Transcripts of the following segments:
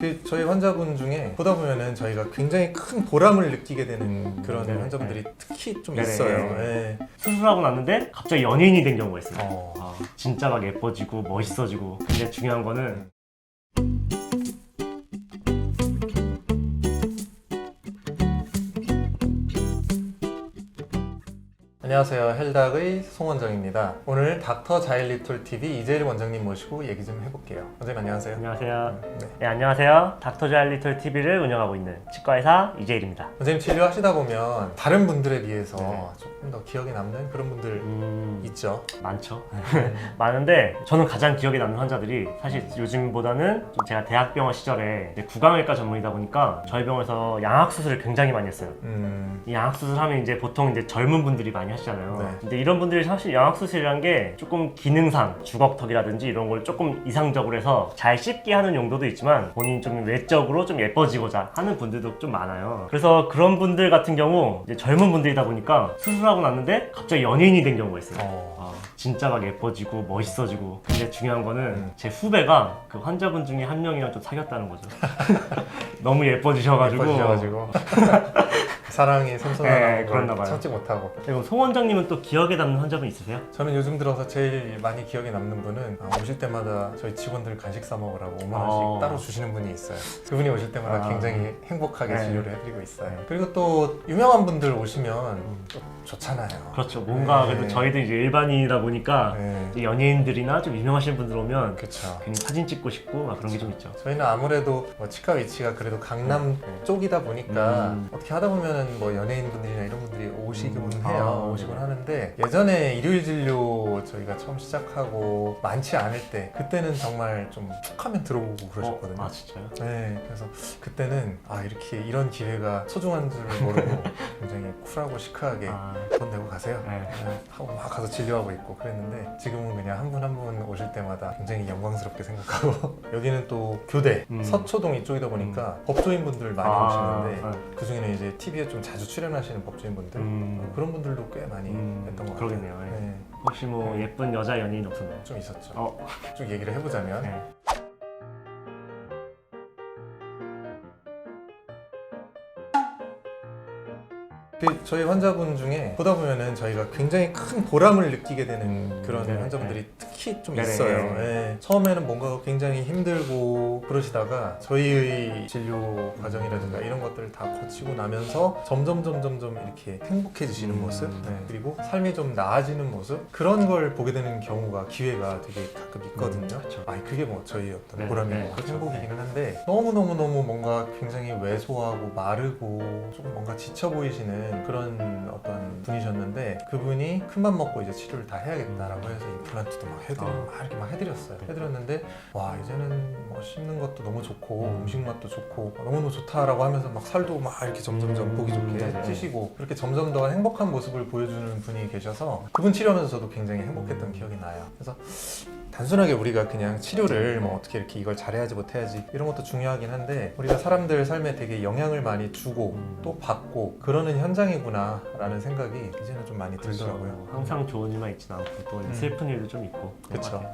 그 저희 환자분 중에 보다 보면은 저희가 굉장히 큰 보람을 느끼게 되는 그런 네, 환자분들이 특히 좀 네네. 있어요. 예. 수술하고 났는데 갑자기 연예인이 된 경우가 있어요. 어. 아, 진짜 막 예뻐지고 멋있어지고 근데 중요한 거는 안녕하세요. 헬닥의 송원정입니다. 오늘 닥터 자일리톨 TV 이재일 원장님 모시고 얘기 좀 해볼게요. 원장님 안녕하세요. 안녕하세요. 네. 네 안녕하세요. 닥터 자일리톨 TV를 운영하고 있는 치과의사 이재일입니다. 원장님 치료하시다 보면 다른 분들에 비해서 네. 조금 더 기억에 남는 그런 분들 음 있죠. 많죠. 많은데 저는 가장 기억에 남는 환자들이 사실 요즘보다는 좀 제가 대학병원 시절에 구강외과 전문이다 보니까 저희 병원에서 양악 수술을 굉장히 많이 했어요. 음, 이 양악 수술하면 이제 보통 이제 젊은 분들이 많이 하시잖아요. 네. 근데 이런 분들이 사실 양악 수술이란 게 조금 기능상 주걱턱이라든지 이런 걸 조금 이상적으로 해서 잘 씹게 하는 용도도 있지만 본인 좀 외적으로 좀 예뻐지고자 하는 분들도 좀 많아요. 그래서 그런 분들 같은 경우 이제 젊은 분들이다 보니까 수술하고 났는데 갑자기 연예인이 된 경우가 있어요. 어, 아, 진짜 막 예뻐지고 멋있어지고 근데 중요한 거는 음. 제 후배가 그 환자분 중에 한 명이랑 좀 사귀었다는 거죠. 너무 예뻐지셔가지고 예뻐지셔가지고 사랑이 네, 샘솟아나는 그랬나 걸 봐요. 참지 못하고 그리고 송 원장님은 또 기억에 남는 환자분 있으세요? 저는 요즘 들어서 제일 많이 기억에 남는 분은 아, 오실 때마다 저희 직원들 간식 사 먹으라고 5만 원씩 어. 따로 주시는 분이 있어요. 그분이 오실 때마다 아. 굉장히 행복하게 네. 진료를 해드리고 있어요. 그리고 또 유명한 분들 오시면 또 좋잖아요. 그렇죠. 뭔가 네. 그래도 저희도 이제 일반인이다 보니까 네, 이제 연예인들이나 좀 유명하신 분들 오면 그렇죠. 괜히 사진 찍고 싶고 막 그런 게 좀 있죠. 저희는 아무래도 뭐 치과 위치가 그래도 강남 네. 쪽이다 보니까 음. 어떻게 하다 보면 은 뭐 연예인분들이나 이런 분들이 오시곤 음. 해요. 아, 오시곤 네. 하는데 예전에 일요일 진료 저희가 처음 시작하고 많지 않을 때 그때는 정말 좀 툭하면 들어오고 그러셨거든요. 어, 아 진짜요? 네, 그래서 그때는 아 이렇게 이런 기회가 소중한 줄 모르고 굉장히 쿨하고 시크하게 아, 돈 내고 가세요. 네. 네, 하고 막 가서 진료하고 있고 그랬는데 지금은 그냥 한 분 한 분 오실 때마다 굉장히 영광스럽게 생각하고 여기는 또 교대 음. 서초동 이쪽이다 보니까 법조인 분들 많이 아, 오시는데 아, 그 중에는 이제 TV에 좀 자주 출연하시는 법조인 분들 음, 그런 분들도 꽤 많이 음, 했던 것 그러겠네요. 같아요. 예. 네, 혹시 뭐 예쁜 여자 연예인 없었나요? 좀 있었죠. 어, 쭉 얘기를 해보자면 네. 저희 환자분 중에 보다 보면은 저희가 굉장히 큰 보람을 느끼게 되는 그런 네, 환자분들이 특 히 좀 네네. 있어요. 예. 처음에는 뭔가 굉장히 힘들고 그러시다가 저희의 진료 과정이라든가 이런 것들을 다 거치고 나면서 점점 점점 점 이렇게 행복해지시는 음. 모습, 네. 그리고 삶이 좀 나아지는 모습 그런 걸 보게 되는 경우가 기회가 되게 가끔 있거든요. 음, 그렇죠. 아, 그게 뭐 저희 어떤 네, 보람이고 네, 그렇죠. 행복이기는 한데 너무 너무 너무 뭔가 굉장히 왜소하고 마르고 조금 뭔가 지쳐 보이시는 그런 어떤 분이셨는데 그분이 큰 맘 먹고 이제 치료를 다 해야겠다라고 해서 임플란트도 막 해드리고 아. 막 이렇게 막 해드렸어요. 네. 해드렸는데 와 이제는 뭐 씹는 것도 너무 좋고 음. 음. 식 맛도 좋고 너무너무 좋다라고 하면서 막 살도 막 이렇게 점점점 음, 보기 좋게 네네. 찌시고 그렇게 점점 더 행복한 모습을 보여주는 분이 계셔서 그분 치료하면서 저도 굉장히 행복했던 음. 기억이 나요. 그래서 단순하게 우리가 그냥 치료를 뭐 어떻게 이렇게 이걸 잘해야지 못해야지 이런 것도 중요하긴 한데 우리가 사람들 삶에 되게 영향을 많이 주고 음. 또 받고 그러는 현장이구나 라는 생각이 이제는 좀 많이 들더라고요. 그렇죠. 항상 좋은 일만 있진 않고 또 음. 슬픈 일도 좀 있고 같아요.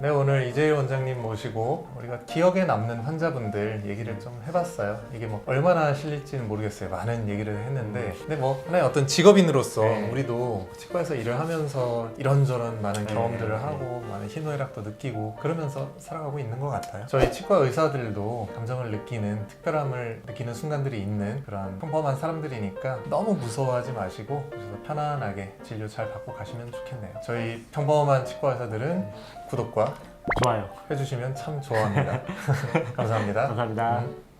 네 오늘 이재일 원장님 모시고 우리가 기억에 남는 환자분들 얘기를 좀 해봤어요. 이게 뭐 얼마나 실릴지는 모르겠어요. 많은 얘기를 했는데 근데 뭐 하나의 어떤 직업인으로서 네. 우리도 치과에서 일을 하면서 이런저런 많은 네. 경험들을 하고 많은 희노애락도 느끼고 그러면서 살아가고 있는 것 같아요. 저희 치과 의사들도 감정을 느끼는 특별함을 느끼는 순간들이 있는 그런 평범한 사람들이니까 너무 무서워하지 마시고 그래서 편안하게 진료 잘 받고 가시면 좋겠네요. 저희 평범한 치과 의사들은 구독과 좋아요. 해주시면 참 좋아합니다. 감사합니다. 감사합니다. 음.